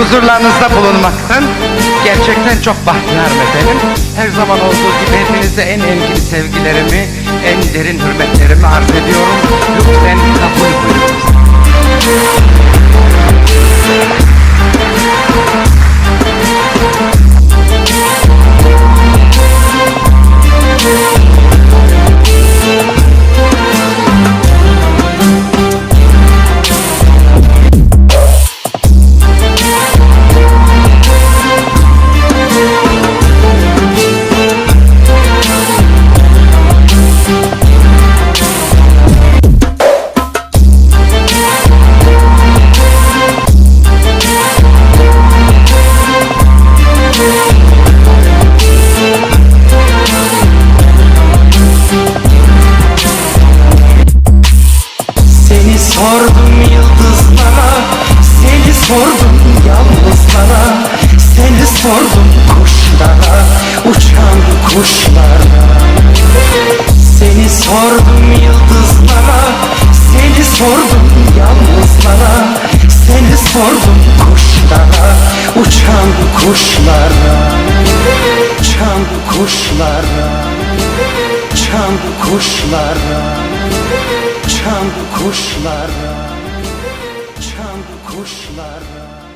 huzurlarınızda bulunmaktan gerçekten çok bahtiyarım efendim. Her zaman olduğu gibi hepinize en engin sevgilerimi, en derin hürmetlerimi arz ediyorum. Lütfen kabul buyurunuz. Sordum kuşlara Uçan kuşlara. Seni sordum yıldızlara Seni sordum yalnızlara. Seni sordum kuşlara Uçan kuşlara. Uçan kuşlara Uçan kuşlara. Uçan kuşlara Uçan kuşlara